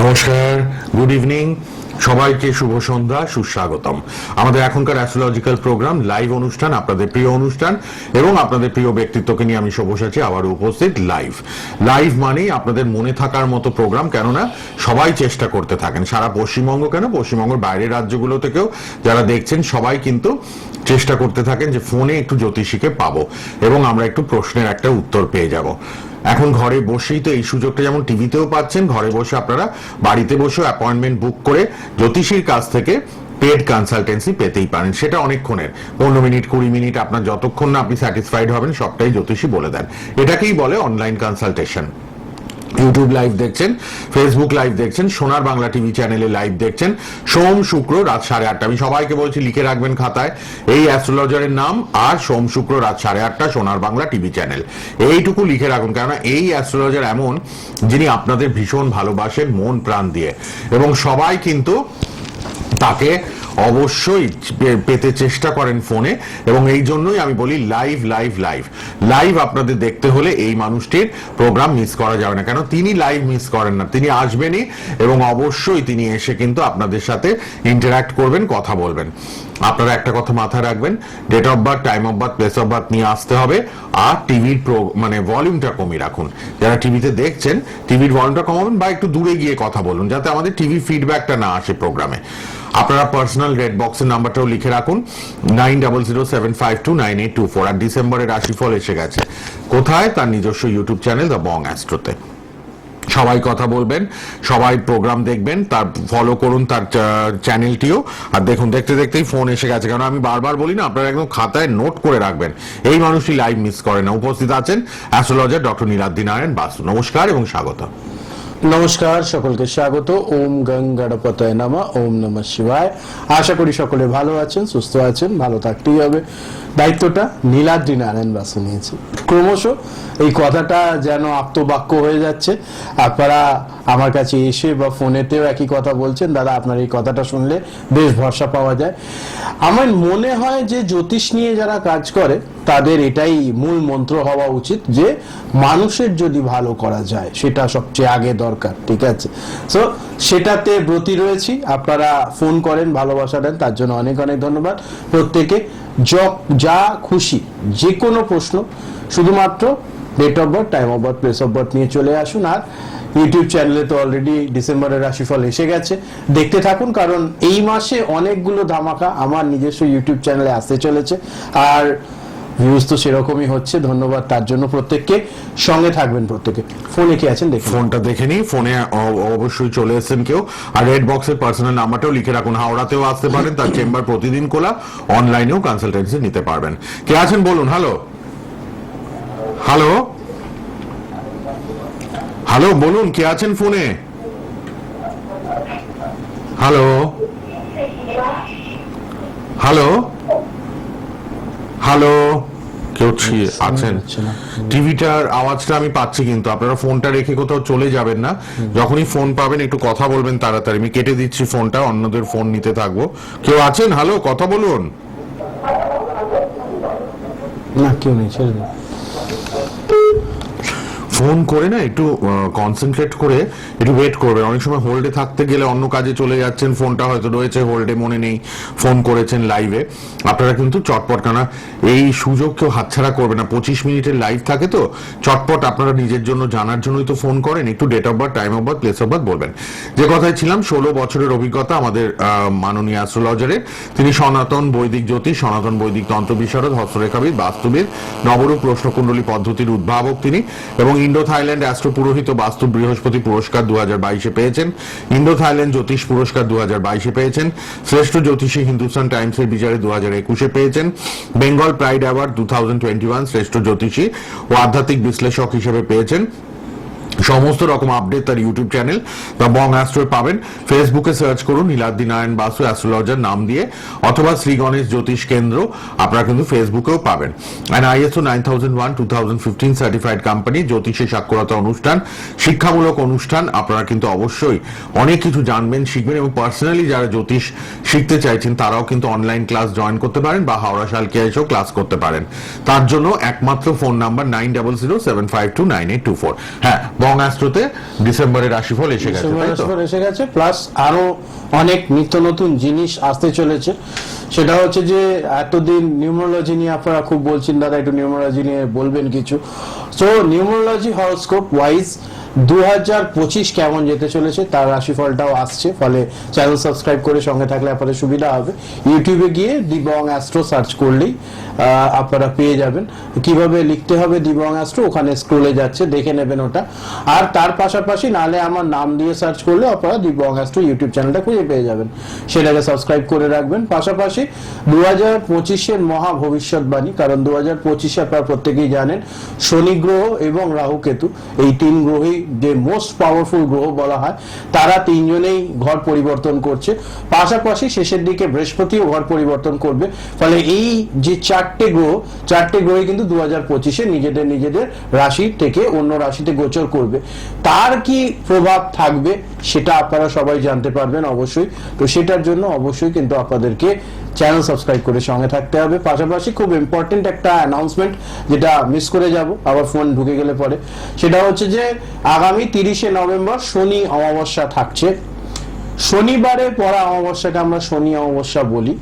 নমস্কার, good evening. সবাইকে শুভ সন্ধ্যা, সুস্বাগতম। আমাদের এখনকার অ্যাস্ট্রোলজিক্যাল প্রোগ্রাম লাইভ অনুষ্ঠান, আপনাদের প্রিয় অনুষ্ঠান এবং আপনাদের প্রিয় ব্যক্তিত্বকে নিয়ে আমি সবসাচী আবার উপস্থিত লাইভ লাইভ মানেই আপনাদের মনে থাকার মতো প্রোগ্রাম কেননা সবাই চেষ্টা করতে থাকেন। সারা পশ্চিমবঙ্গ কেন? পশ্চিমবঙ্গের বাইরের রাজ্যগুলো থেকেও যারা দেখছেন, সবাই কিন্তু চেষ্টা করতে থাকেন যে ফোনে একটু জ্যোতিষীকে পাবো এবং আমরা একটু প্রশ্নের একটা উত্তর পেয়ে যাব। এখন ঘরে বসেই তো এই সুযোগটা যেমন টিভিতেও পাচ্ছেন, ঘরে বসে আপনারা বাড়িতে বসে অ্যাপয়েন্টমেন্ট বুক করে জ্যোতিষীর কাছ থেকে পেড কনসালটেন্সি পেতেই পারেন। সেটা অনেকক্ষণের। পনেরো মিনিট, কুড়ি মিনিট, আপনার যতক্ষণ না আপনি স্যাটিসফাইড হবেন, সবটাই জ্যোতিষী বলে দেন। এটাকেই বলে অনলাইন কনসালটেশন ইউটিউব লাইভ দেখছেন ফেসবুক লাইভ দেখছেন, সোনার বাংলা টিভি চ্যানেলে লাইভ দেখছেন। সোম শুক্র রাত সাড়ে আটটা। আমি সবাইকে বলছি, লিখে রাখবেন খাতায়। এই অ্যাস্ট্রোলজারের নাম আর সোম শুক্র রাত সাড়ে আটটা, সোনার বাংলা টিভি চ্যানেল এইটুকু লিখে রাখুন, কেননা এই অ্যাস্ট্রোলজার এমন যিনি আপনাদের ভীষণ ভালোবাসেন, মন প্রাণ দিয়ে। এবং সবাই কিন্তু তাকে অবশ্যই পেতে চেষ্টা করেন ফোনে এবং এই জন্যই আমি বলি লাইভ লাইভ লাইভ। লাইভ আপনাদের দেখতে হলে এই মানুষটির প্রোগ্রাম মিস করা যাবে না। কেন? তিনি লাইভ মিস করেন না। তিনি আসবেনই এবং অবশ্যই তিনি এসে কিন্তু আপনাদের সাথে ইন্টারাক্ট করবেন, কথা বলবেন। আপনারা একটা কথা মাথায় রাখবেন date of birth time of birth place of birth নিয়ে আসতে হবে আর টিভির মানে ভলিউমটা কমিয়ে রাখুন। যারা টিভিতে দেখছেন, টিভির ভলিউমটা কমাবেন বা একটু দূরে গিয়ে কথা বলুন, যাতে আমাদের টিভি ফিডব্যাকটা না আসে প্রোগ্রামে আপনারা পার্সোনাল রেড বক্সের নাম্বারটাও লিখে রাখুন। Nine double zero seven five two nine eight two four আর ডিসেম্বরের রাশিফল এসে গেছে। কোথায়? তার নিজস্ব ইউটিউব চ্যানেল দ্য বং অ্যাস্ট্রোতে সবাই কথা বলবেন, সবাই প্রোগ্রাম দেখবেন, তার ফলো করুন তার চ্যানেলটিও আর দেখুন, দেখতে দেখতেই ফোন এসে গেছে। কারণ আমি বারবার বলি না, আপনারা একদম খাতায় নোট করে রাখবেন। এই মানুষটি লাইভ মিস করে না। উপস্থিত আছেন অ্যাস্ট্রোলজার ডক্টর নীলাদ্রি নারায়ণ বাসু। নমস্কার এবং স্বাগত নমস্কার, সকলকে স্বাগত। ওম গং গণপতয় নামা, ওম নমঃ শিবায়। আশা করি সকলে ভালো আছেন, সুস্থ আছেন, ভালো থাকতেই হবে। দায়িত্বটা নীলাদ্রি নারায়ণ বাসু নিয়েছে। ক্রমশ এই কথাটা যেন আপ্তবাক্য হয়ে যাচ্ছে। আপনারা আমার কাছে এসে বা ফোনেতেও একই কথা বলছেন। দাদা, আপনার এই কথাটা শুনলে বেশ ভরসা পাওয়া যায়। আমার মনে হয় যে জ্যোতিষ নিয়ে যারা কাজ করে, তাদের এটাই মূল মন্ত্র হওয়া উচিত যে, মানুষের যদি ভালো করা যায়, সেটা সবচেয়ে আগে দরকার। ঠিক আছে? সো সেটাতে ব্রতী রয়েছি, আপনারা ফোন করেন, ভালোবাসা দেন, তার জন্য অনেক অনেক ধন্যবাদ। প্রত্যেকে যা খুশি যে কোনো প্রশ্ন, শুধুমাত্র date of birth time of birth place of birth নিয়ে চলে আসুন। আর ইউটিউব চ্যানেলে তো অলরেডি ডিসেম্বরের রাশিফল এসে গেছে। দেখতে থাকুন, কারণ এই মাসে অনেকগুলো ধামাকা আমার নিজস্ব ইউটিউব চ্যানেলে আসতে চলেছে। আর ভিউজ তো সেরকমই হচ্ছে, ধন্যবাদ তার জন্য প্রত্যেককে। সঙ্গে থাকবেন প্রত্যেকে। ফোনে কি আছেন দেখুন ফোনটা দেখে নিই ফোনে অবশ্যই চলে এসেছেন কেউ। আর রেড বক্সের পার্সোনাল নাম্বারটাও লিখে রাখুন, হাওড়াতেও আসতে পারেন, তার চেম্বার প্রতিদিন খোলা অনলাইনেও কনসালটেন্সি নিতে পারবেন। কে আছেন বলুন হ্যালো হ্যালো হ্যালো বলুন, কে আছেন ফোনে? হ্যালো হ্যালো হ্যালো কেউ আছেন? টিভিটার আওয়াজটা আমি পাচ্ছি কিন্তু আপনারা ফোনটা রেখে কোথাও চলে যাবেন না। যখনই ফোন পাবেন একটু কথা বলবেন তাড়াতাড়ি। আমি কেটে দিচ্ছি ফোনটা অন্যদের ফোন নিতে থাকব। কেউ আছেন? হ্যালো কথা বলুন। না কেউ নেই ছেড়ে ফোন করে না, একটু কনসেন্ট্রেট করে, একটু ওয়েট করবেন অনেক সময় হোল্ডে থাকতে গেলে অন্য কাজে চলে যাচ্ছেন, ফোনটা হয়তো রয়েছে হোল্ডে মনে নেই, ফোন করেছেন লাইভে আপনারা কিন্তু চটপট কেনা এই সুযোগ কেউ হাতছাড়া করবে না। পঁচিশ মিনিটের লাইভ থাকে তো, চটপট আপনারা নিজের জন্য, জানার জন্যই তো ফোন করেন। একটু date of birth time of birth place of birth বলবেন। যে কথায় ছিলাম, ষোলো বছরের অভিজ্ঞতা আমাদের মাননীয় অ্যাস্ট্রোলজারের তিনি সনাতন বৈদিক জ্যোতিষ, সনাতন বৈদিক তন্ত্র বিশারদ, হস্তরেখাবিদ, বাস্তুবিদ, নবরূপ প্রশ্নকুণ্ডলী পদ্ধতির উদ্ভাবক তিনি এবং ইন্ডো থাইল্যান্ড অ্যাস্ট্রো পুরোহিত বাস্তু বৃহস্পতি পুরস্কার দু হাজার বাইশে পেয়েছেন। ইন্ডো থাইল্যান্ড জ্যোতিষ পুরস্কার দু হাজার বাইশে পেয়েছেন। শ্রেষ্ঠ জ্যোতিষী হিন্দুস্তান টাইমসের বিচারে দু হাজার একুশে পেয়েছেন। Bengal pride award two thousand twenty one শ্রেষ্ঠ জ্যোতিষী ও আধ্যাত্মিক বিশ্লেষক হিসেবে পেয়েছেন। সমস্ত রকম আপডেট তার ইউটিউব চ্যানেল বা বং অ্যাস্ট্রোয় পাবেন। ফেসবুকে সার্চ করুন নীলাদ্রি নারায়ণ বাসু অ্যাস্ট্রোলজার নাম দিয়ে, অথবা শ্রী গণেশ জ্যোতিষ কেন্দ্র, আপনারা কিন্তু ফেসবুকেও পাবেন। And ISO nine thousand one two thousand fifteen certified company জ্যোতিষী সাক্ষরতা অনুষ্ঠান, শিক্ষামূলক অনুষ্ঠান, আপনারা কিন্তু অবশ্যই অনেক কিছু জানবেন, শিখবেন এবং পার্সোনালি যারা জ্যোতিষ শিখতে চাইছেন, তারাও কিন্তু অনলাইন ক্লাস জয়েন করতে পারেন বা হাওড়া শালকে এসেও ক্লাস করতে পারেন। তার জন্য একমাত্র phone number nine double zero seven five two nine eight two four হ্যাঁ বং অ্যাস্ট্রোতে ডিসেম্বরের রাশিফল এসে গেছে তো? এসে গেছে প্লাস আরও অনেক নিত্য নতুন জিনিস আসতে চলেছে। সেটা হচ্ছে যে এতদিন নিউমোলজি নিয়ে আপনারা খুব বলছেন দাদা একটু নিউমোলজি নিয়ে বলবেন কিছু। সো নিউমোলজি হরোস্কোপ ওয়াইজ দু হাজার পঁচিশ কেমন যেতে চলেছে তার রাশিফলটাও আসছে, ফলে চ্যানেল সাবস্ক্রাইব করে সঙ্গে থাকলে আপনাদের সুবিধা হবে। ইউটিউবে গিয়ে দিবং অ্যাস্ট্রো সার্চ করলেই আপনারা পেয়ে যাবেন। কীভাবে লিখতে হবে দিবং অ্যাস্ট্রো ওখানে স্ক্রোলে যাচ্ছে, দেখে নেবেন ওটা। আর তার পাশাপাশি নালে আমার নাম দিয়ে সার্চ করলে আপনারা দিবং অ্যাস্ট্রো ইউটিউব চ্যানেলটা খুঁজে পেয়ে যাবেন। সেটাকে সাবস্ক্রাইব করে রাখবেন। পাশাপাশি দু হাজার পঁচিশের মহা ভবিষ্যৎবাণী, কারণ দু হাজার পঁচিশে আপনারা প্রত্যেকেই জানেন, শনি গ্রহ এবং রাহু কেতু, এই তিন গ্রহই যে মোস্ট পাওয়ারফুল গ্রহ বলা হয়, তারা তিনজনেই ঘর পরিবর্তন করছে। পাশাপাশি শেষের দিকে বৃহস্পতিও ঘর পরিবর্তন করবে। ফলে এই যে চারটে গ্রহ, চারটে গ্রহই কিন্তু দু হাজার পঁচিশে নিজেদের নিজেদের রাশি থেকে অন্য রাশিতে গোচর করবে। তার কি প্রভাব থাকবে, সেটা আপনারা সবাই জানতে পারবেন অবশ্যই। তো সেটার জন্য অবশ্যই কিন্তু আপনাদেরকে চ্যানেল সাবস্ক্রাইব করে সঙ্গে থাকতে হবে। পাশাপাশি খুব ইম্পর্টেন্ট একটা অ্যানাউন্সমেন্ট যেটা মিস করে যাব, আবার ফোন ঢুকে গেলে পরে। সেটা হচ্ছে যে আগামী তিরিশে নভেম্বর শনি অমাবস্যা থাকছে। শনিবারে পড়া অমাবস্যাকে আমরা শনি অমাবস্যা বলি।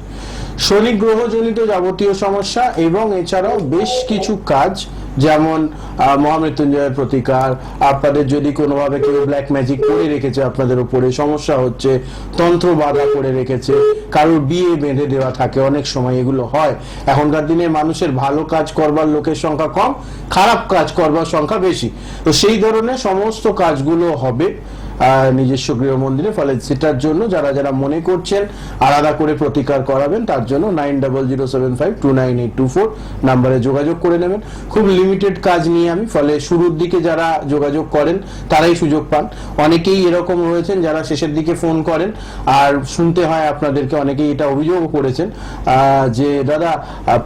শনি গ্রহজনিত যাবতীয় সমস্যা এবং এছাড়াও বেশ কিছু কাজ যেমন মহামৃত্যুঞ্জয়ের প্রতিকার, আপনাদের যদি কোনোভাবে কেউ ব্ল্যাক ম্যাজিক করে রেখেছে আপনাদের উপরে, সমস্যা হচ্ছে, তন্ত্র বাধা করে রেখেছে, কারোর বিয়ে বেঁধে দেওয়া থাকে, অনেক সময় এগুলো হয়। এখনকার দিনে মানুষের ভালো কাজ করবার লোকের সংখ্যা কম, খারাপ কাজ করবার সংখ্যা বেশি। তো সেই ধরনের সমস্ত কাজগুলো হবে। নিজস্ব গৃহ মন্দিরে ফলে সেটার জন্য যারা যারা মনে করছেন আলাদা করে প্রতিকার করাবেন, তার জন্য nine double zero seven five two nine eight two four নাম্বারে যোগাযোগ করে নেবেন। খুব লিমিটেড কাজ নিয়ে আমি, ফলে শুরুর দিকে যারা যোগাযোগ করেন, তারাই সুযোগ পান। অনেকেই এরকম রয়েছেন যারা শেষের দিকে ফোন করেন, আর শুনতে হয় আপনাদেরকে, অনেকেই এটা অভিযোগও করেছেন যে, দাদা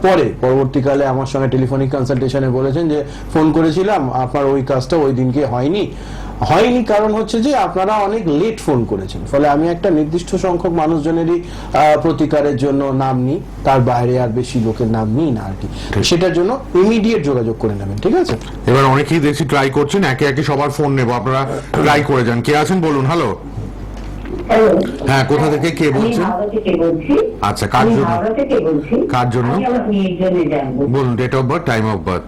পরে, পরবর্তীকালে আমার সঙ্গে টেলিফোনিক কনসালটেশনে বলেছেন যে, ফোন করেছিলাম, আপনার ওই কাজটা ওই দিনকে হয়নি। হয়নি কারণ হচ্ছে যে আপনারা অনেক লেট ফোন করেছেন। ফলে আমি একটা নির্দিষ্ট সংখ্যক মানুষজনেরই আহ, প্রতিকারের জন্য নাম নিই তার বাইরে আর বেশি লোকের নাম নিই না আর কি সেটার জন্য ইমিডিয়েট যোগাযোগ করে নেবেন ঠিক আছে? এবার অনেকেই দেখছি ট্রাই করছেন একে একে সবার ফোন নেব আপনারা ট্রাই করে যান। কে আছেন বলুন হ্যালো হ্যাঁ কোথা থেকে কে বলছেন? আচ্ছা, কার জন্য? কার জন্য? বলুন date of birth time of birth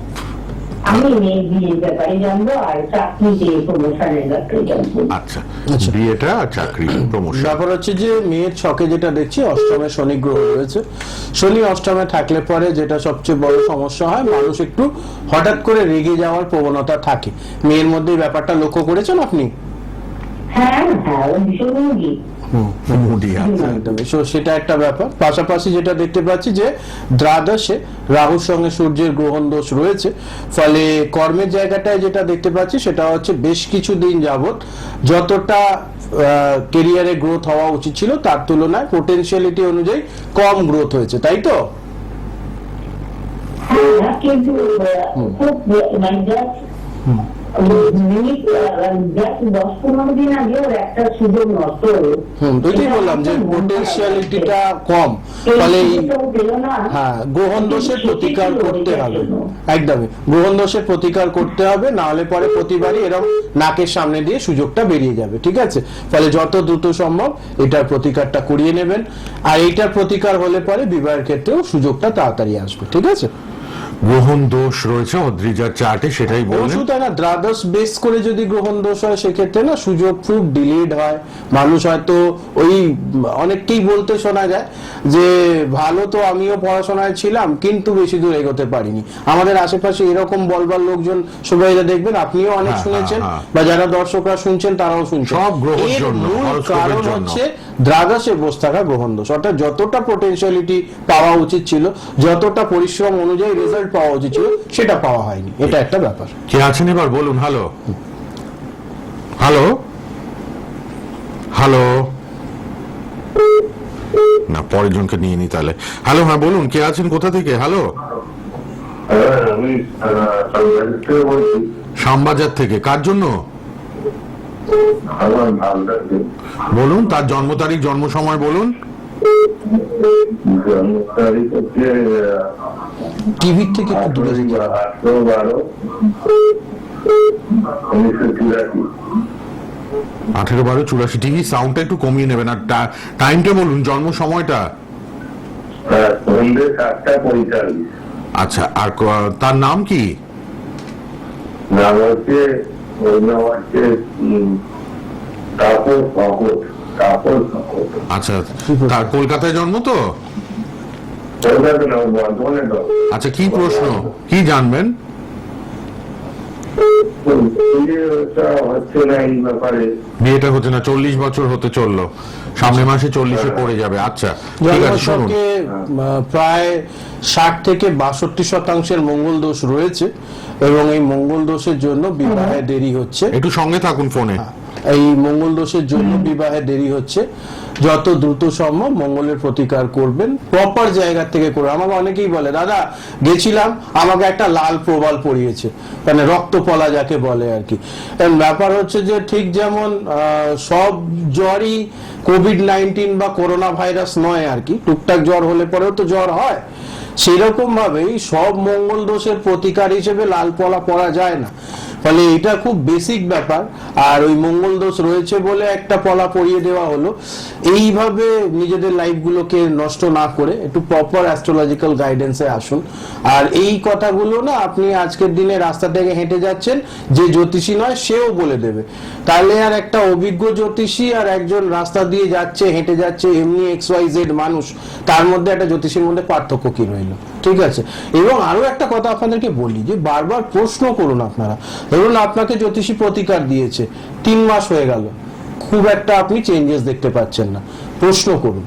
আমি মেয়ের বিয়ের ব্যাপারে জানব আর চাকরিতে প্রমোশনের ব্যাপারে জানব। আচ্ছা আচ্ছা। বিয়েটা আর চাকরি প্রমোশন ব্যাপার হচ্ছে যে মেয়ের ছকে যেটা দেখছি অষ্টমে শনি গ্রহ রয়েছে। শনি অষ্টমে থাকলে পরে যেটা সবচেয়ে বড় সমস্যা হয় মানুষ একটু হঠাৎ করে রেগে যাওয়ার প্রবণতা থাকে। মেয়ের মধ্যে ব্যাপারটা লক্ষ্য করেছেন আপনি? হ্যাঁ হ্যাঁ ভীষণ একদমই। So, সেটা একটা ব্যাপার। পাশাপাশি যেটা দেখতে পাচ্ছি যে দ্বাদশে রাহুর সঙ্গে সূর্যের গ্রহণ দোষ রয়েছে। ফলে কর্মের জায়গাটায় যেটা দেখতে পাচ্ছি সেটা হচ্ছে বেশ কিছু দিন যাবত যতটা কেরিয়ারে গ্রোথ হওয়া উচিত ছিল তার তুলনায় পোটেনশিয়ালিটি অনুযায়ী কম গ্রোথ হয়েছে। তাই তো? হ্যাঁ কিন্তু নাকের সামনে দিয়ে সুযোগটা বেরিয়ে যাবে, ঠিক আছে? ফলে যত দ্রুত সম্ভব এটার প্রতিকারটা করিয়ে নেবেন। আর এইটার প্রতিকার হলে পরে বিবাহের ক্ষেত্রেও সুযোগটা তাড়াতাড়ি আসবে, ঠিক আছে? গ্রহণ দোষ রয়েছে অদ্রিজার চার্টে সেটাই বললেন। ওষুধ না দ্বাদশ বেস করে যদি গ্রহণ দোষ হয় সেক্ষেত্রে না সুযোগ খুব ডিলেড হয়। মানুষ হয়তো ওই অনেককেই বলতে শোনা যায় যে ভালো তো আমিও পড়াশোনায় ছিলাম কিন্তু বেশি দূর এগোতে পারিনি। আমাদের আশেপাশে এরকম বলবার লোকজন সবাই দেখবেন আপনিও অনেক হ্যাঁ, শুনেছেন হ্যাঁ, হ্যাঁ। বা যারা দর্শকরা শুনছেন তারাও শুনছেন। সব গ্রহের এর জন্য, মূল কারণ হচ্ছে দ্বাদশে বসে থাকা গ্রহণ দোষ অর্থাৎ যতটা পোটেনশিয়ালিটি পাওয়া উচিত ছিল যতটা পরিশ্রম অনুযায়ী রেজাল্ট পাওয়া উচিত ছিল সেটা পাওয়া হয়নি। এটা একটা ব্যাপার। কে আছেন এবার? বলুন হ্যালো। হ্যালো। হ্যালো। না পরের জনকে নিয়ে নি তাহলে। হ্যালো হ্যাঁ বলুন কে আছেন? কোথা থেকে? হ্যালো। হ্যাঁ থেকে শ্যামবাজার থেকে। কার জন্য? বলুন তার জন্ম তারিখ জন্ম সময় বলুন। জন্ম তারিখ হচ্ছে টিভির থেকে একটু দূরে যেতে। আঠারো বারো চুরাশি টিভি সাউন্ডটা একটু কমিয়ে নেবেন। আর টাইমটা বলুন জন্ম সময়টা? আচ্ছা আর তার নাম কি? নাম হচ্ছে নাম হচ্ছে উম, তাপস ভকত তাপস ভকত আচ্ছা তার কলকাতায় জন্ম তো কলকাতা না বর্ধমানে তো আচ্ছা কি প্রশ্ন? কি জানবেন? বিয়েটা হচ্ছে না চল্লিশ বছর হতে চলল। সামনের মাসে চল্লিশে পড়ে যাবে। আচ্ছা ঠিক আছে শুনুন। প্রায় ষাট থেকে বাষট্টি শতাংশের মঙ্গল দোষ রয়েছে এবং এই মঙ্গল দোষের জন্য বিবাহে দেরি হচ্ছে। একটু সঙ্গে থাকুন ফোনে। এই মঙ্গল দোষের জন্য বিবাহে দেরি হচ্ছে। যত দ্রুত সম্ভব মঙ্গলের প্রতিকার করবেন। প্রপার জায়গা থেকে করে আমাকে অনেকেই বলে, দাদা, গেছিলাম, আমাকে একটা লাল প্রবাল পড়িয়েছে মানে রক্তপলা যাকে বলে আর কি। ব্যাপার হচ্ছে যে ঠিক যেমন সব জ্বরই কোভিড নাইন্টিন বা করোনা ভাইরাস নয় আর কি। টুকটাক জ্বর হলে পরেও তো জ্বর হয়। সেরকম ভাবেই সব মঙ্গল দোষের প্রতিকার হিসেবে লাল পলা পরা যায় না। ফলে এটা খুব বেসিক ব্যাপার। আর ওই মঙ্গল দোষ রয়েছে বলে একটা পলা পরিয়ে দেওয়া হলো। এইভাবে নিজেদের লাইফগুলোকে নষ্ট না করে একটু প্রপার অ্যাস্ট্রোলজিক্যাল গাইডেন্সে আসুন। আর এই কথাগুলো না আপনি আজকের দিনে রাস্তা থেকে হেঁটে যাচ্ছেন, যে জ্যোতিষী নয়, সেও বলে দেবে। তাহলে আর একটা অভিজ্ঞ জ্যোতিষী আর একজন রাস্তা দিয়ে যাচ্ছে, হেঁটে যাচ্ছে, এমনি এক্স ওয়াই জেড মানুষ, তার মধ্যে একটা জ্যোতিষীর মধ্যে পার্থক্য কি রইল? ঠিক আছে? এবং আরও একটা কথা আপনাদেরকে বলি, যে বারবার প্রশ্ন করুন আপনারা ধরুন আপনাকে জ্যোতিষী প্রতিকার দিয়েছে, তিন মাস হয়ে গেল। খুব একটা আপনি চেঞ্জেস দেখতে পাচ্ছেন না। প্রশ্ন করুন।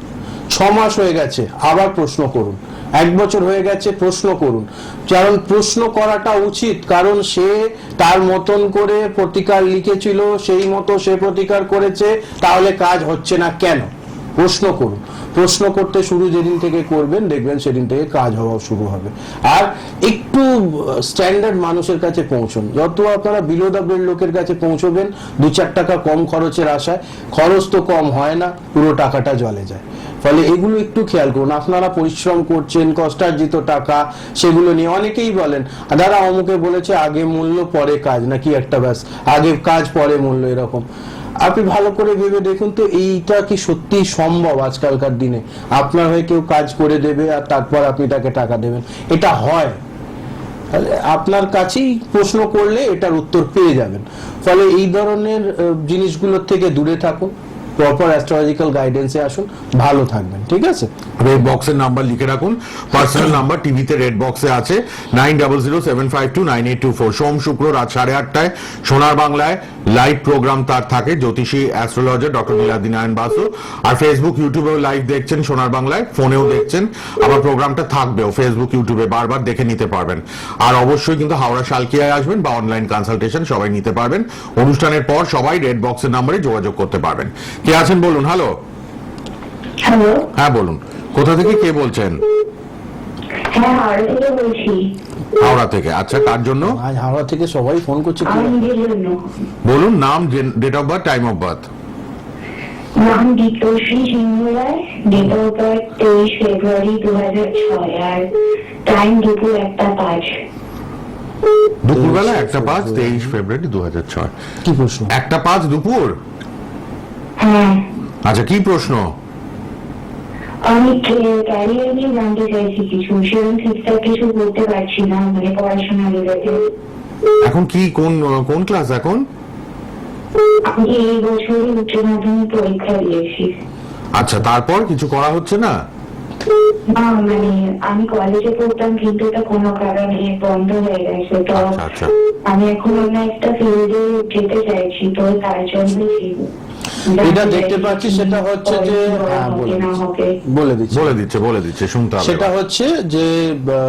ছ মাস হয়ে গেছে, আবার প্রশ্ন করুন। এক বছর হয়ে গেছে, প্রশ্ন করুন। কারণ প্রশ্ন করাটা উচিত, কারণ সে তার মতন করে প্রতিকার লিখেছিল, সেই মতো সে প্রতিকার করেছে, তাহলে কাজ হচ্ছে না কেন? প্রশ্ন করুন। প্রশ্ন করতে শুরু যেদিন থেকে করবেন, দেখবেন সেদিন থেকে কাজ হওয়া শুরু হবে। আর একটু স্ট্যান্ডার্ড মানুষের কাছে পৌঁছন। যত আপনারা বিলো লোকের কাছে পৌঁছবেন দু চার টাকা কম খরচের আশায়, খরচ তো কম হয় না, পুরো টাকাটা জলে যায়। ফলে এগুলো একটু খেয়াল করুন। আপনারা পরিশ্রম করছেন, কষ্টার্জিত টাকা, সেগুলো নিয়ে অনেকেই বলেন, দাদা, অমুকে বলেছে আগে মূল্য, পরে কাজ। নাকি একটা ব্যাস, আগে কাজ, পরে মূল্য, এরকম। আপনি ভালো করে ভেবে দেখুন তো, এইটা কি সত্যি সম্ভব আজকালকার দিনে? আপনার হয়ে কেউ কাজ করে দেবে আর তারপর আপনি তাকে টাকা দেবেন। এটা হয়। আপনার কাছেই প্রশ্ন করলে এটার উত্তর পেয়ে যাবেন। ফলে এই ধরনের জিনিসগুলোর থেকে দূরে থাকুন। প্রপার অ্যাস্ট্রোলজিক্যাল গাইডেন্সে আসুন, ভালো থাকবেন, ঠিক আছে? রেড বক্সের নাম্বার লিখে রাখুন পার্সোনাল নাম্বার টিভিতে রেড বক্সে আছে nine double zero seven five two nine eight two four সোম শুক্র রাত সাড়ে আটটায়, সোনার বাংলায় লাইভ প্রোগ্রাম তার থাকে, জ্যোতিষী অ্যাস্ট্রোলজার ডক্টর নীলাদি নারায়ণ বাসু, আর ফেসবুক ইউটিউবেও লাইভ দেখছেন সোনার বাংলায় ফোনেও দেখছেন, আবার প্রোগ্রামটা থাকবেও ফেসবুক ইউটিউবে বারবার দেখে নিতে পারবেন। আর অবশ্যই কিন্তু হাওড়া শালকিয়ায় আসবেন বা অনলাইন কনসালটেশন সবাই নিতে পারবেন। অনুষ্ঠানের পর সবাই রেড বক্সের নাম্বারে যোগাযোগ করতে পারবেন। কে আছেন বলুন হ্যালো হ্যালো হ্যাঁ বলুন। কোথা থেকে কে বলছেন? হ্যাঁ হাওড়া থেকে বলছি। হাওড়া থেকে। আচ্ছা কার জন্য? আজ হাওড়া থেকে সবাই ফোন করছে কি? আমার নিজের জন্য। বলুন নাম date of birth time of birth নাম Diptashri Singha Roy date of birth তেইশ ফেব্রুয়ারি দু হাজার ছয় আর টাইম দুপুর একটা পাঁচ। দুপুরবেলা একটা পাঁচ তেইশ ফেব্রুয়ারি দু হাজার ছয়। কি প্রশ্ন? একটা পাঁচ দুপুর? আচ্ছা কি প্রশ্ন? আমি ক্যারিয়ার নিয়ে জানতে চাইছি কিছু। সেরকম ঠিকঠাক কিছু করতে পারছি না মানে পড়াশোনা রিলেটেড এখন কি কোন কোন ক্লাস এখন? আমি এই উচ্চ মাধ্যমিক পরীক্ষা দিয়েছি। আচ্ছা তারপর কিছু করা হচ্ছে না? না মানে আমি কলেজে পড়তাম কিন্তু এটা কোনো কারণে বন্ধ হয়ে গেছে। তো আচ্ছা আচ্ছা। আমি এখন অন্য একটা ফিল্ডে যেতে চাইছি তো তার জন্য এটা দেখতে পাচ্ছি সেটা হচ্ছে যে হ্যাঁ, বলে দিচ্ছে। বলে দিচ্ছে। বলে দিচ্ছে শুনতে হবে সেটা হচ্ছে যে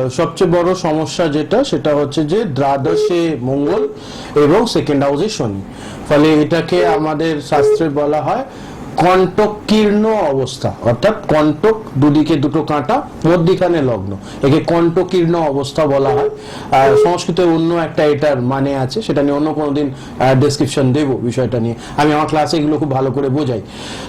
সবচেয়ে বড় সমস্যা যেটা সেটা হচ্ছে যে দ্বাদশে মঙ্গল এবং সেকেন্ড হাউসে শনি। ফলে এটাকে আমাদের শাস্ত্রে বলা হয় কণ্টকীর্ণ অবস্থা। অর্থাৎ কণ্টক দুদিকে, দুটো কাঁটা, মধ্যিখানে লগ্ন। একে কণ্টকীর্ণ অবস্থা বলা হয়। আর সংস্কৃতে অন্য একটা এটার মানে আছে, সেটা নিয়ে অন্য কোনোদিন ডেসক্রিপশন দেব বিষয়টা নিয়ে। আমি আমার ক্লাসে এগুলো খুব ভালো করে বোঝাই।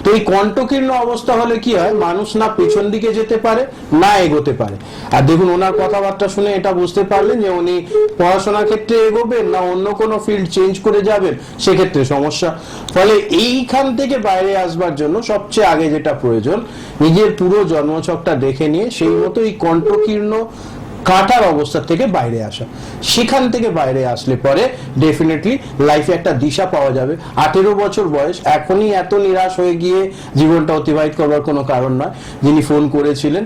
তো এই কণ্টকীর্ণ অবস্থা হলে কি হয়? মানুষ না পেছন দিকে যেতে পারে, না এগোতে পারে। আর দেখুন, ওনার কথাবার্তা শুনে এটা বুঝতে পারলেন যে উনি পড়াশোনার ক্ষেত্রে এগোবেন না অন্য কোনো ফিল্ড চেঞ্জ করে যাবেন, সেক্ষেত্রে সমস্যা। ফলে এইখান থেকে বাইরে আসবার জন্য সবচেয়ে আগে যেটা প্রয়োজন নিজের পুরো জন্মছকটা দেখে নিয়ে সেই মতো এই কণ্ঠকীর্ণ কাটার অবস্থা থেকে বাইরে আসা সেখান থেকে বাইরে আসলে পরে ডেফিনেটলি লাইফে একটা দিশা পাওয়া যাবে আঠেরো বছর বয়স এখনই এত নিরাশ হয়ে গিয়ে জীবনটা অতিবাহিত করবার কোনো কারণ নয় যিনি ফোন করেছিলেন।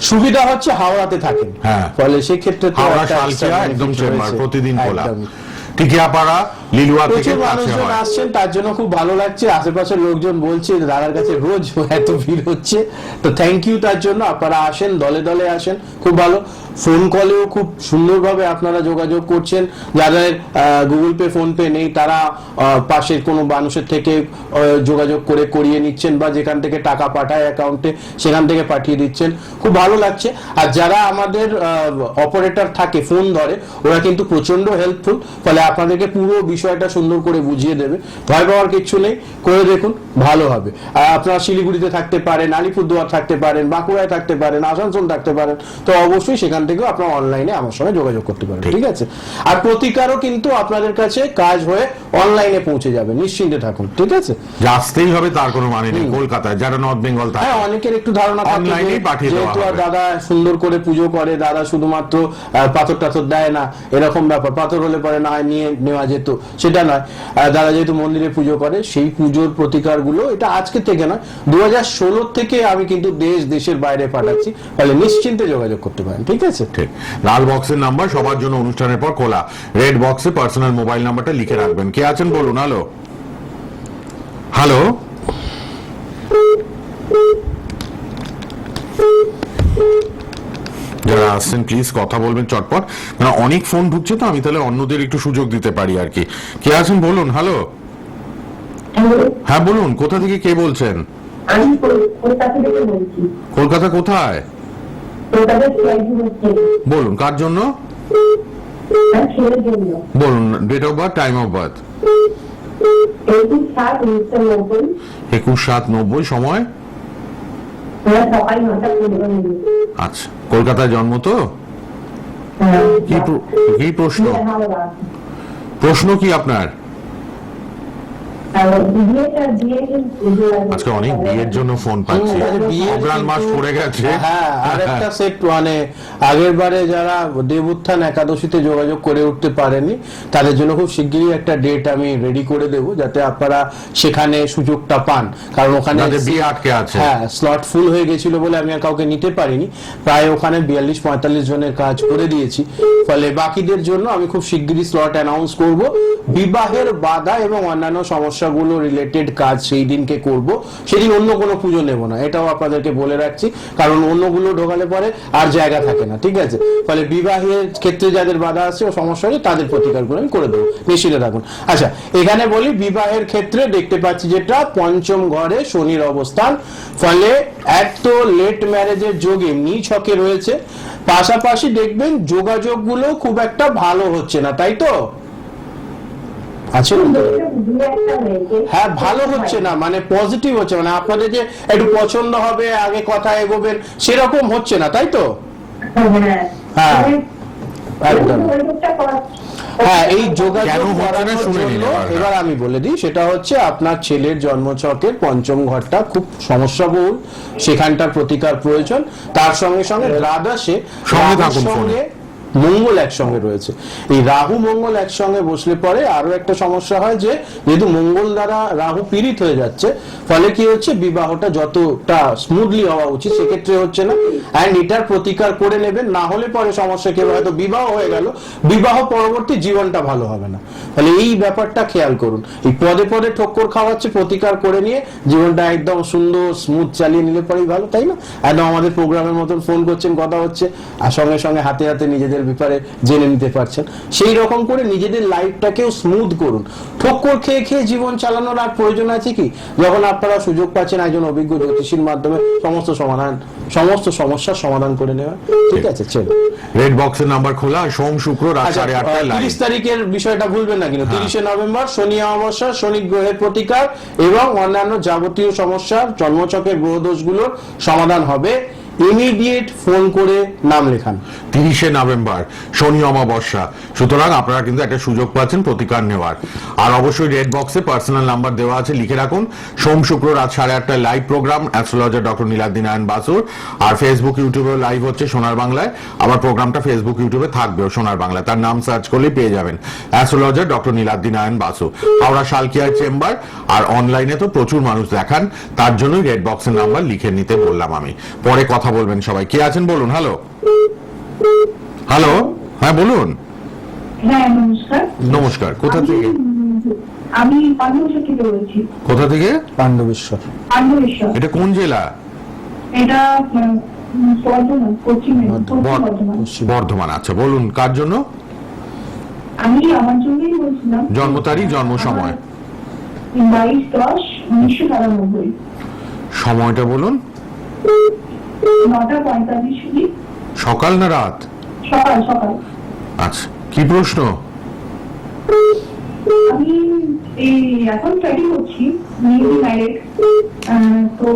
সুবিধা হচ্ছে হাওড়াতে থাকেন হ্যাঁ। ফলে সেক্ষেত্রে। প্রতিদিন। টিকিয়াপাড়া লিলুয়া থেকে মানুষজন আসছেন তার জন্য খুব ভালো লাগছে। আশেপাশের লোকজন বলছে দাদার কাছে রোজ এত ভিড় হচ্ছে। তো থ্যাংক ইউ তার জন্য। আপনারা আসেন দলে দলে আসেন খুব ভালো। ফোন কলেও খুব সুন্দরভাবে আপনারা যোগাযোগ করছেন। যাদের গুগল পে ফোন পে নেই, তারা পাশের কোনো মানুষের থেকে যোগাযোগ করে করিয়ে নিচ্ছেন বা যেখান থেকে টাকা পাঠায় অ্যাকাউন্টে সেখান থেকে পাঠিয়ে দিচ্ছেন। খুব ভালো লাগছে। আর যারা আমাদের অপারেটর থাকে ফোন ধরে, ওরা কিন্তু প্রচণ্ড হেল্পফুল ফলে আপনাদেরকে পুরো বিষয়টা সুন্দর করে বুঝিয়ে দেবে। ভয় পাওয়ার কিচ্ছু নেই। করে দেখুন, ভালো হবে। আর আপনারা শিলিগুড়িতে থাকতে পারেন, আলিপুরদুয়ার থাকতে পারেন, বাঁকুড়ায় থাকতে পারেন, আসানসোল থাকতে পারেন, তো অবশ্যই সেখান থেকেও আপনারা অনলাইনে আমার সঙ্গে যোগাযোগ করতে পারেন ঠিক। আছে? আর প্রতিকারও কিন্তু আপনাদের কাছে কাজ হয়ে অনলাইনে পৌঁছে যাবে নিশ্চিন্তে থাকুন ঠিক আছে? আসতেই হবে তার কোনো মানে নেই কলকাতায় যারা নর্থ বেঙ্গল থাকে। হ্যাঁ অনেকের একটু ধারণা থাকে Online পাঠিয়ে দেওয়া যেহেতু হবে। দাদা সুন্দর করে পুজো করে দাদা শুধুমাত্র পাথর টাথর দেয় না এরকম ব্যাপার পাথর হলে পরে না নিয়ে নেওয়া যেত সেটা নয়। দাদা যেহেতু মন্দিরে পুজো করে সেই পুজোর প্রতিকারগুলো এটা আজকে থেকে না দু হাজার ষোলো থেকে আমি কিন্তু দেশ দেশের বাইরে পাঠাচ্ছি ফলে নিশ্চিন্তে যোগাযোগ করতে পারেন ঠিক আছে? ঠিক। লাল বক্সের নাম্বার সবার জন্য অনুষ্ঠানের পর খোলা। রেড বক্সে পার্সোনাল মোবাইল নাম্বারটা লিখে রাখবেন। কে আছেন বলুন? হ্যালো হ্যালো যারা আসছেন প্লিজ কথা বলবেন চটপট। মানে অনেক ফোন ঢুকছে তো আমি তাহলে অন্যদের একটু সুযোগ দিতে পারি আর কি। কে আছেন বলুন? হ্যালো হ্যাঁ বলুন। কোথা থেকে কে বলছেন? কলকাতা কোথায়? বলুন কার জন্য? বলুন date of birth time of birth একুশ সাত নব্বই সময়? আচ্ছা কলকাতায় জন্ম তো? হ্যাঁ। কি প্রশ্ন? প্রশ্ন কি আপনার? আজকে অনেক বিয়ের জন্য ফোন পাচ্ছি। অগ্রাণ মাস পড়ে গেছে। হ্যাঁ আর একটা সেট মানে আগের বারে যারা দেবুত্থান একাদশীতে যোগাযোগ করে উঠতে পারেনি তাদের জন্য খুব শিগগিরই একটা ডেট আমি রেডি করে দেব যাতে আপনারা সেখানে সুযোগটা পান। কারণ ওখানে বিয়ে আটকে আছে। হ্যাঁ স্লট ফুল হয়ে গেছিল বলে আমি আর কাউকে নিতে পারিনি। প্রায় ওখানে বিয়াল্লিশ পঁয়তাল্লিশ জনের কাজ করে দিয়েছি। ফলে বাকিদের জন্য আমি খুব শিগগিরই স্লট অ্যানাউন্স করব। বিবাহের বাধা এবং অন্যান্য সমস্যাগুলো রিলেটেড কাজ সেই দিনকে করব। সেদিন অন্য কোনো পুজো নেব না। এটাও আপনাদেরকে বলে রাখছি। কারণ অন্যগুলো ঢোকালে পরে আর জায়গা থাকে না, ঠিক আছে? ফলে বিবাহের ক্ষেত্রে যাদের বাধা আছে ও সমস্যা হচ্ছে তাদের প্রতিকারগুলো আমি করে দেবো। নিশ্চিত থাকুন। আচ্ছা এখানে বলি বিবাহের ক্ষেত্রে দেখতে পাচ্ছি যেটা পঞ্চম ঘরে শনির অবস্থান। ফলে এত লেট ম্যারেজের যোগ এমনি ছকে রয়েছে। পাশাপাশি দেখবেন যোগাযোগগুলো খুব একটা ভালো হচ্ছে না, তাই তো? আছে হ্যাঁ ভালো হচ্ছে না মানে পজিটিভ হচ্ছে মানে আপনাদের যে একটু পছন্দ হবে আগে কথা এগোবেন সেরকম হচ্ছে না তাই তো হ্যাঁ হ্যাঁ, একদম। হ্যাঁ এই যোগাযোগ বাড়ানোর জন্য এবার, হ্যাঁ। আমি বলে দিই সেটা হচ্ছে আপনার ছেলের জন্মছকের পঞ্চম ঘরটা খুব সমস্যাবহুল সেখানটার প্রতিকার প্রয়োজন তার সঙ্গে সঙ্গে দ্বাদশে রাহুর থাকুন সঙ্গে মঙ্গল একসঙ্গে রয়েছে। এই রাহু মঙ্গল একসঙ্গে বসলে পরে আরও একটা সমস্যা হয় যে, যেহেতু মঙ্গল দ্বারা রাহু পীড়িত হয়ে যাচ্ছে, ফলে কি হচ্ছে, বিবাহটা যতটা স্মুথলি হওয়া উচিত সেক্ষেত্রে হচ্ছে না। অ্যান্ড এটার প্রতিকার করে নেবেন, না হলে পরে সমস্যা কেউ হয়তো বিবাহ হয়ে গেল, বিবাহ পরবর্তী জীবনটা ভালো হবে না। তাহলে এই ব্যাপারটা খেয়াল করুন। এই পদে পদে ঠক্কর খাওয়াচ্ছে, প্রতিকার করে নিয়ে জীবনটা একদম সুন্দর স্মুথ চালিয়ে নিলে পরেই ভালো, তাই না? একদম আমাদের প্রোগ্রামের মতন ফোন করছেন, কথা হচ্ছে, আর সঙ্গে সঙ্গে হাতে হাতে নিজেদের নিজের ব্যাপারে জেনে নিতে পারছেন। সেই রকম করে নিজেদের লাইফটাকেও স্মুথ করুন। ঠক্কর খেয়ে খেয়ে জীবন চালানোর আর প্রয়োজন আছে কি? যখন আপনারা সুযোগ পাচ্ছেন একজন অভিজ্ঞ জ্যোতিষীর মাধ্যমে সমস্ত সমাধান সমস্ত সমস্যার সমাধান করে নেওয়া ঠিক আছে চলো রেড বক্সের নাম্বার খোলা। সোম শুক্র রাত আচ্ছা সাড়ে আটটায় লাইভ তিরিশ তারিখের বিষয়টা ভুলবেন না কিন্তু। তিরিশে নভেম্বর শনি অমাবস্যা শনি গ্রহের প্রতিকার এবং অন্যান্য যাবতীয় সমস্যার জন্মচকের গ্রহদোষগুলোর সমাধান হবে। ইমিডিয়েট ফোন করে নাম লেখান। তিরিশে নভেম্বর, শনি অমাবস্যা। সুতরাং আপনারা কিন্তু একটা সুযোগ পাচ্ছেন প্রতিকার নেওয়ার। আর অবশ্যই রেড বক্সে পার্সোনাল নাম্বার দেওয়া আছে, লিখে রাখুন। সোম, শুক্র রাত সাড়ে আটটায় live programme astrologer doctor Niladri Narayan বাসুর। আর ফেসবুক ইউটিউবে লাইভ হচ্ছে সোনার বাংলায়। আবার প্রোগ্রামটা ফেসবুক ইউটিউবে থাকবেও সোনার বাংলা তার নাম সার্চ করলেই পেয়ে যাবেন। অ্যাস্ট্রোলজার ডক্টর নীলাদ্দি নারায়ণ বাসু হাওড়া শালকিয়ার চেম্বার আর অনলাইনে তো প্রচুর মানুষ দেখান। তার জন্যই রেড বক্সের নাম্বার লিখে নিতে বললাম আমি। পরে কথা বলবেন সবাই। কে আছেন বলুন হ্যালো? হ্যালো? হ্যাঁ বলুন। হ্যাঁ নমস্কার। নমস্কার কোথা থেকে? আমি পাণ্ডবেশ্বর থেকে বলছি। কোথা থেকে? পাণ্ডবেশ্বর পাণ্ডবেশ্বর এটা কোন জেলা? এটা। বর্ধমান আচ্ছা বলুন কার জন্য? আমি আমার জন্যই বলছিলাম। জন্ম তারিখ, জন্ম সময়। বাইশ দশ উনিশশো সময়টা বলুন। নটা পঁয়তাল্লিশ মিনিট। সকাল না রাত? সকাল সকাল। আচ্ছা কি প্রশ্ন? আমি এই এখন স্টাডি করছি নিউলি ম্যারেড তো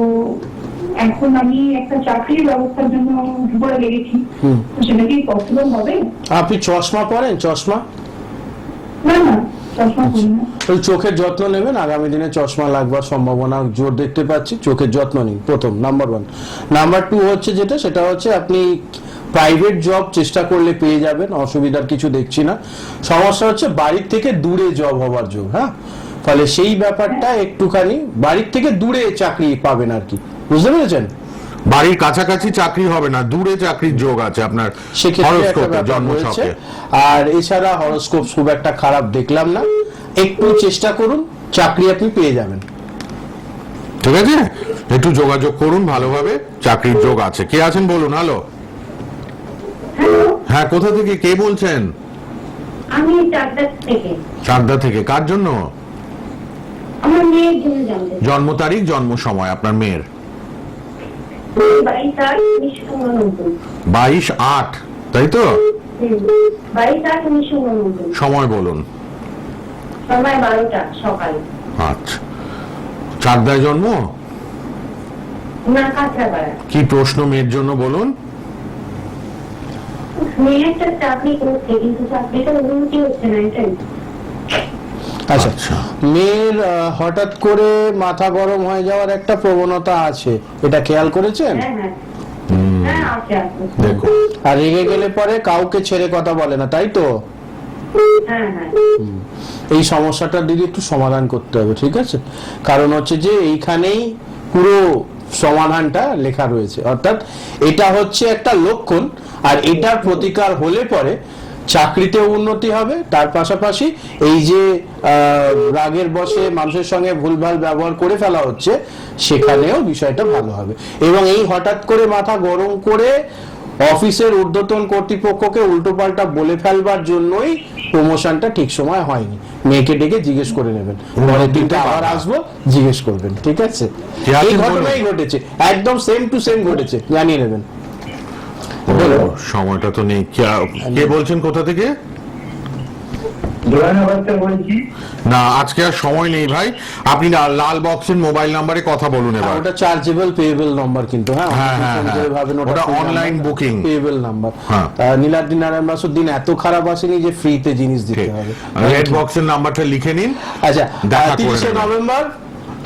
এখন আমি একটা চাকরির ব্যবস্থার জন্য উপরে লেগেছি। সেটা কি পসিবল হবে? আপনি চশমা পরেন চশমা? না না। ওই চোখের যত্ন নেবেন আগামী দিনে চশমা লাগবার সম্ভাবনা জোর দেখতে পাচ্ছি চোখের যত্ন নিন প্রথম নাম্বার ওয়ান নাম্বার টু হচ্ছে যেটা সেটা হচ্ছে আপনি প্রাইভেট জব চেষ্টা করলে পেয়ে যাবেন অসুবিধার কিছু দেখছি না। সমস্যা হচ্ছে বাড়ির থেকে দূরে জব হওয়ার যোগ হ্যাঁ? ফলে সেই ব্যাপারটা একটুখানি বাড়ির থেকে দূরে চাকরি পাবেন আর কি। বুঝতে পেরেছেন? বাড়ির কাছাকাছি চাকরি হবে না দূরে চাকরির যোগ আছে আপনার হরোস্কোপে ব্যাপার জন্ম রয়েছে। আর এছাড়া হরোস্কোপ খুব একটা খারাপ দেখলাম না। একটু চেষ্টা করুন চাকরি আপনি পেয়ে যাবেন। ঠিক আছে? একটু যোগাযোগ করুন ভালোভাবে চাকরির যোগ আছে। কে আছেন বলুন? হ্যালো। হ্যাঁ কোথা থেকে? কে বলছেন? আমি চারটা থেকে। চাকদা থেকে। কার জন্য? আমার মেয়ের জন্য জন্ম তারিখ জন্ম সময় আপনার মেয়ের। বাইশ আট তাই তো? সময় বলুন। সময় বারোটা সকাল। আচ্ছা। জন্ম? কি প্রশ্ন মেয়ের জন্য বলুন? মেয়ে একটা চাকরি করছে কিন্তু চাকরিটা উন্নতি হচ্ছে না এটাই। আচ্ছা। আচ্ছা। মেয়ের হঠাৎ করে মাথা গরম হয়ে যাওয়ার একটা প্রবণতা আছে। এটা খেয়াল করেছেন? হ্যাঁ হ্যাঁ। হ্যাঁ আর রেগে গেলে পরে কাউকে ছেড়ে কথা বলে না তাই তো? এই সমস্যাটা দিদি একটু সমাধান করতে হবে ঠিক আছে? কারণ হচ্ছে যে এইখানেই পুরো সমাধানটা লেখা রয়েছে। অর্থাৎ এটা হচ্ছে একটা লক্ষণ আর এটার প্রতিকার হলে পরে চাকরিতেও উন্নতি হবে তার পাশাপাশি এই যে রাগের বসে মানুষের সঙ্গে ভুলভাল ব্যবহার করে ফেলা হচ্ছে সেখানেও বিষয়টা ভালো হবে। এবং এই হঠাৎ করে মাথা গরম করে অফিসের ঊর্ধ্বতন কর্তৃপক্ষকে উল্টোপাল্টা বলে ফেলবার জন্যই প্রমোশনটা ঠিক সময় হয়নি। মেয়েকে ডেকে জিজ্ঞেস করে নেবেন। পরের দিনটা আবার আসব জিজ্ঞেস করবেন। ঠিক আছে? এই ঘটনাই ঘটেছে। একদম সেম টু সেম ঘটেছে। জানিয়ে নেবেন। সময়টা তো নেই। কে- কে বলছেন কোথা থেকে? না আজকে আর সময় নেই ভাই। আপনি লাল বক্সের মোবাইল নাম্বারে কথা বলুন এবার। ওটা চার্জেবল পেয়েবল নাম্বার কিন্তু হ্যাঁ? হ্যাঁ, হ্যাঁ, হ্যাঁ। ওটা online booking। পেয়েবল নাম্বার হ্যাঁ। নীলাদ্রি নারায়ণ বাসুর দিন এত খারাপ আসেনি যে ফ্রিতে জিনিস দিতে হবে। রেড বক্সের নাম্বারটা লিখে নিন। আচ্ছা দেখা করে তিরিশে নভেম্বর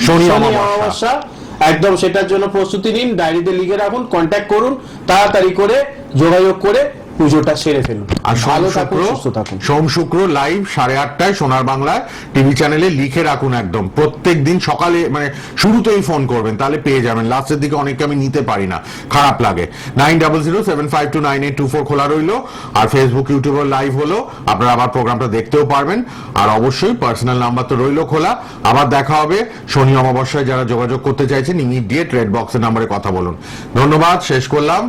শনি শনি অমাবস্যা। একদম সেটার জন্য প্রস্তুতি নিন ডায়েরিতে লিখে রাখুন কন্ট্যাক্ট করুন তাড়াতাড়ি করে যোগাযোগ করে পুজোটা সেরে ফেলুন। আর সোম ভালো শুক্র থাকুন সুস্থ থাকুন। সোম শুক্র লাইভ সাড়ে আটটায় সোনার বাংলায় টিভি চ্যানেলে লিখে রাখুন একদম। প্রত্যেক দিন সকালে মানে শুরুতেই ফোন করবেন তাহলে পেয়ে যাবেন। লাস্টের দিকে অনেককে আমি নিতে পারি না খারাপ লাগে। Nine double zero seven five two nine eight two four খোলা রইল আর ফেসবুক ইউটিউবে লাইভ হলো। আপনারা আবার প্রোগ্রামটা দেখতেও পারবেন। আর অবশ্যই পার্সোনাল নাম্বার তো রইল খোলা। আবার দেখা হবে শনি অমাবস্যায় যারা যোগাযোগ করতে চাইছেন ইমিডিয়েট রেড বক্সের নাম্বারে কথা বলুন। ধন্যবাদ শেষ করলাম।